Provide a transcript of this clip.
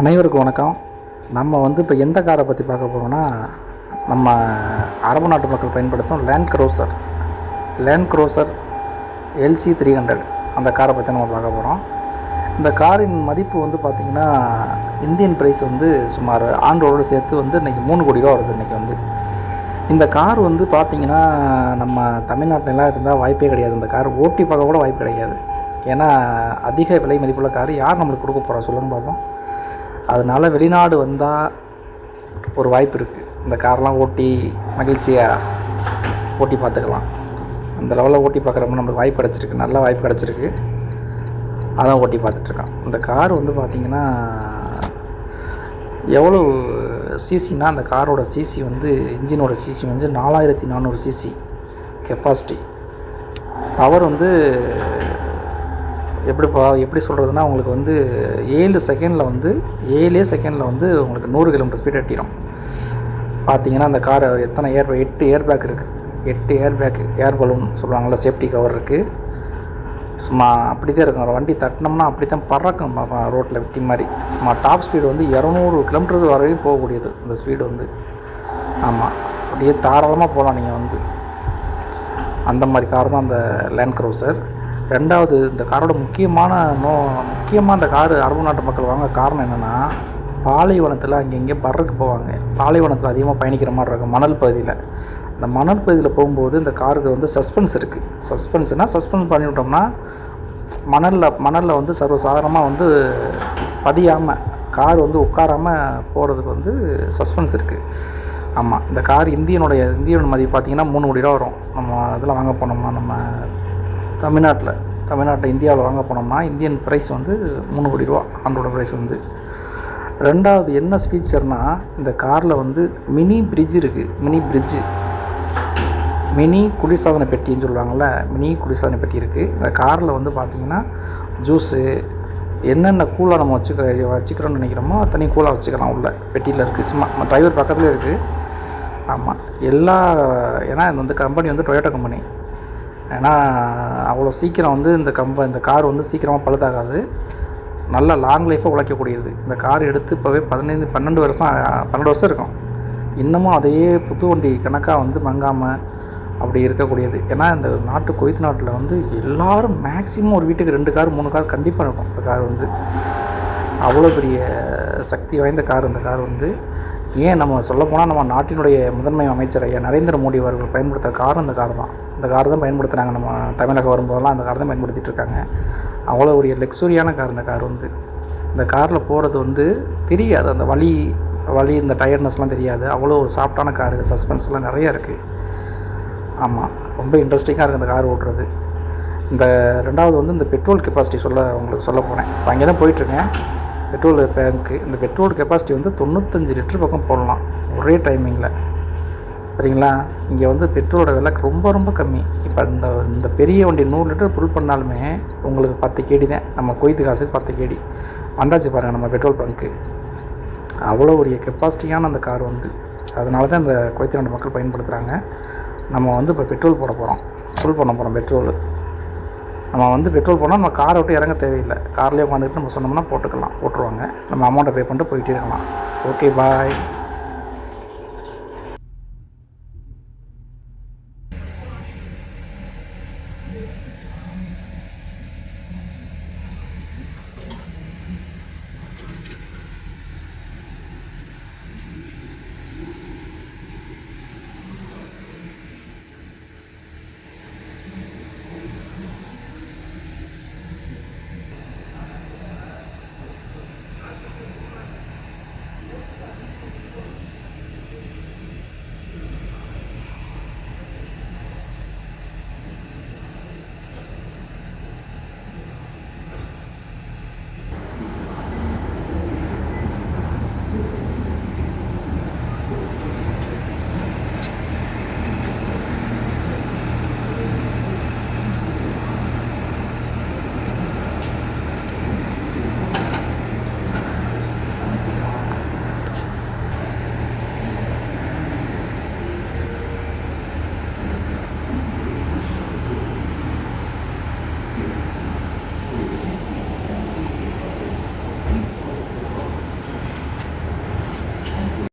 அனைவருக்கும் வணக்கம். நம்ம வந்து இப்போ எந்த காரை பற்றி பார்க்க போகிறோம்னா நம்ம அரபு நாட்டு மக்கள் பயன்படுத்தும் land cruiser land cruiser LC three hundred அந்த காரை பற்றி நம்ம பார்க்க போகிறோம் இந்த காரின் மதிப்பு வந்து பார்த்திங்கன்னா இந்தியன் ப்ரைஸ் வந்து சுமார் ஆண்டோடு சேர்த்து வந்து இன்றைக்கி மூணு கோடி ரூபா வருது இன்றைக்கி வந்து. இந்த கார் வந்து பார்த்திங்கன்னா நம்ம தமிழ்நாட்டிலலாம் இருந்தால் வாய்ப்பே கிடையாது. இந்த கார் ஓட்டி பார்க்க கூட வாய்ப்பு கிடையாது. ஏன்னா அதிக விலை மதிப்புள்ள கார் யார் நம்மளுக்கு கொடுக்க போகிறா சொல்லுங்க பார்ப்போம் அதனால வெளிநாடு வந்தால் ஒரு வாய்ப்பு இருக்குது இந்த கார்லாம் ஓட்டி மகிழ்ச்சியாக ஓட்டி பார்த்துக்கலாம். அந்த லெவலில் ஓட்டி பார்க்குறப்ப நம்மளுக்கு வாய்ப்பு கிடச்சிருக்கு. நல்ல வாய்ப்பு கிடச்சிருக்கு. அதான் ஓட்டி பார்த்துட்ருக்கான் இந்த கார் வந்து பார்த்திங்கன்னா எவ்வளோ சிசினா அந்த காரோட சிசி வந்து இன்ஜினோட சிசி வந்து நாலாயிரத்தி நானூறு சிசி கெப்பாசிட்டி பவர் வந்து எப்படி பா எப்படி சொல்கிறதுனா உங்களுக்கு வந்து ஏழு செகண்டில் வந்து ஏழே செகண்டில் வந்து உங்களுக்கு நூறு கிலோமீட்டர் ஸ்பீட் எட்டிடும் பார்த்தீங்கன்னா அந்த கார் எத்தனை ஏர் எட்டு ஏர் பேக் இருக்குது எட்டு ஏர் பேக் ஏர் பலூன் சொல்லுவாங்கள்ல சேஃப்டி கவர் இருக்குது சும்மா அப்படி தான் இருக்கும் வண்டி தட்டினோம்னா அப்படி தான் பறக்கும் ரோட்டில் வெட்டி மாதிரி. சும்மா டாப் ஸ்பீடு வந்து இரநூறு கிலோமீட்டர் வரையும் போகக்கூடியது இந்த ஸ்பீடு வந்து. ஆமாம் அப்படியே தாராளமாக போகலாம் நீங்கள் வந்து. அந்த மாதிரி கார் தான் அந்த லேண்ட் க்ரூசர் ரெண்டாவது இந்த காரோட முக்கியமான நோ முக்கியமாக இந்த காரு அரபு நாட்டு மக்கள் வாங்க காரணம் என்னென்னா பாலைவனத்தில் அங்கங்கே பர்றக்கு போவாங்க. பாலைவனத்தில் அதிகமாக பயணிக்கிற மாதிரி இருக்கும் மணல் பகுதியில். இந்த மணல் பகுதியில் போகும்போது இந்த காருக்கு வந்து சஸ்பென்ஸ் இருக்குது சஸ்பென்ஸ்னால் சஸ்பென்ஸ் பண்ணி விட்டோம்னா மணலில் மணலில் வந்து சர்வசாதாரணமாக வந்து பதியாமல் கார் வந்து உட்காராமல் போகிறதுக்கு வந்து சஸ்பென்ஸ் இருக்குது ஆமாம் இந்த கார் இந்தியனுடைய இந்தியனோட மதிப்பு பார்த்திங்கன்னா மூணு கோடி ரூபா வரும். நம்ம இதில் வாங்க போனோம்னா நம்ம தமிழ்நாட்டில் தமிழ்நாட்டில் இந்தியாவில் வாங்க போனோம்னா இந்தியன் ப்ரைஸ் வந்து மூணு கோடி ரூபா ஆண்டோட ப்ரைஸ் வந்து. ரெண்டாவது என்ன ஃபீச்சர்னால் இந்த காரில் வந்து மினி பிரிட்ஜ் இருக்குது மினி பிரிட்ஜு மினி குளிர்சாதன பெட்டின்னு சொல்லுவாங்கள்ல மினி குளிர்சாதன பெட்டி இருக்குது இந்த காரில் வந்து பார்த்திங்கன்னா ஜூஸு என்னென்ன கூலாக நம்ம வச்சுக்க வச்சுக்கிறோம்னு நினைக்கிறோமோ தனி கூலாக வச்சுக்கலாம் உள்ள பெட்டியில் இருக்குது சும்மா நம்ம டிரைவர் பக்கத்துலேயே இருக்குது ஆமாம் எல்லா ஏன்னா இது வந்து கம்பெனி வந்து டொயோட்டோ கம்பெனி ஏன்னா அவ்வளோ சீக்கிரம் வந்து இந்த கம்ப இந்த கார் வந்து சீக்கிரமாக பழுதாகாது. நல்ல லாங் லைஃப்பை உழைக்கக்கூடியது. இந்த கார் எடுத்து இப்போவே பதினைந்து பன்னெண்டு வருஷம் பன்னெண்டு வருஷம் இருக்கும். இன்னமும் அதையே புது வண்டி கணக்காக வந்து மங்காமல் அப்படி இருக்கக்கூடியது. ஏன்னா இந்த நாட்டு குவைத் நாட்டில் வந்து எல்லோரும் மேக்ஸிமம் ஒரு வீட்டுக்கு ரெண்டு கார் மூணு கார் கண்டிப்பாக இருக்கும். இந்த கார் வந்து அவ்வளோ பெரிய சக்தி வாய்ந்த கார் இந்த கார் வந்து ஏன் நம்ம சொல்லப்போனால் நம்ம நாட்டினுடைய முதன்மை அமைச்சர் ஐயா நரேந்திர மோடி அவர்கள் பயன்படுத்த காரணம் இந்த கார் தான். இந்த கார் தான் பயன்படுத்துகிறாங்க நம்ம தமிழகம் வரும்போதெல்லாம் அந்த கார் தான் பயன்படுத்திட்டு இருக்காங்க. அவ்வளோ ஒரு லக்ஸூரியான கார் இந்த கார் வந்து. இந்த காரில் போகிறது வந்து தெரியாது. அந்த வழி வழி இந்த டயர்ட்னஸ்லாம் தெரியாது. அவ்வளோ ஒரு சாஃப்டான காரு. சஸ்பென்ஸ்லாம் நிறைய இருக்குது ஆமாம் ரொம்ப இன்ட்ரெஸ்டிங்காக இருக்குது இந்த கார் ஓட்டுறது. இந்த ரெண்டாவது வந்து இந்த பெட்ரோல் கெப்பாசிட்டி சொல்ல உங்களுக்கு சொல்ல போகிறேன் இப்போ அங்கே தான் போயிட்டுருக்கேன் பெட்ரோல் பேங்க்கு. இந்த பெட்ரோல் கெப்பாசிட்டி வந்து தொண்ணூத்தஞ்சு லிட்டர் பக்கம் போடலாம் ஒரே டைமிங்கில் சரிங்களா? இங்கே வந்து பெட்ரோலோட விலை ரொம்ப ரொம்ப கம்மி. இப்போ இந்த இந்த பெரிய வண்டி நூறு லிட்டர் ஃபுல் பண்ணாலுமே உங்களுக்கு பத்து கேடி தான். நம்ம கொய்த்து காசுக்கு பத்து கேடி. வந்தாச்சு பாருங்கள் நம்ம பெட்ரோல் பங்க்கு. அவ்வளோ ஒரு கெப்பாசிட்டியான அந்த கார் வந்து. அதனால தான் இந்த குவைத்து நாட்டு மக்கள் பயன்படுத்துகிறாங்க நம்ம வந்து இப்போ பெட்ரோல் போட போகிறோம் ஃபுல் பண்ண போகிறோம் பெட்ரோலு. நம்ம வந்து பெட்ரோல் போனால் நம்ம காரை விட்டு இறங்க தேவையில்லை. கார்லேயே உட்காந்துட்டு நம்ம சொன்னோம்னா போட்டுக்கலாம். போட்டுருவாங்க. நம்ம அமௌண்ட்டை பே பண்ணிட்டு போயிட்டே இருக்கலாம். Okay bye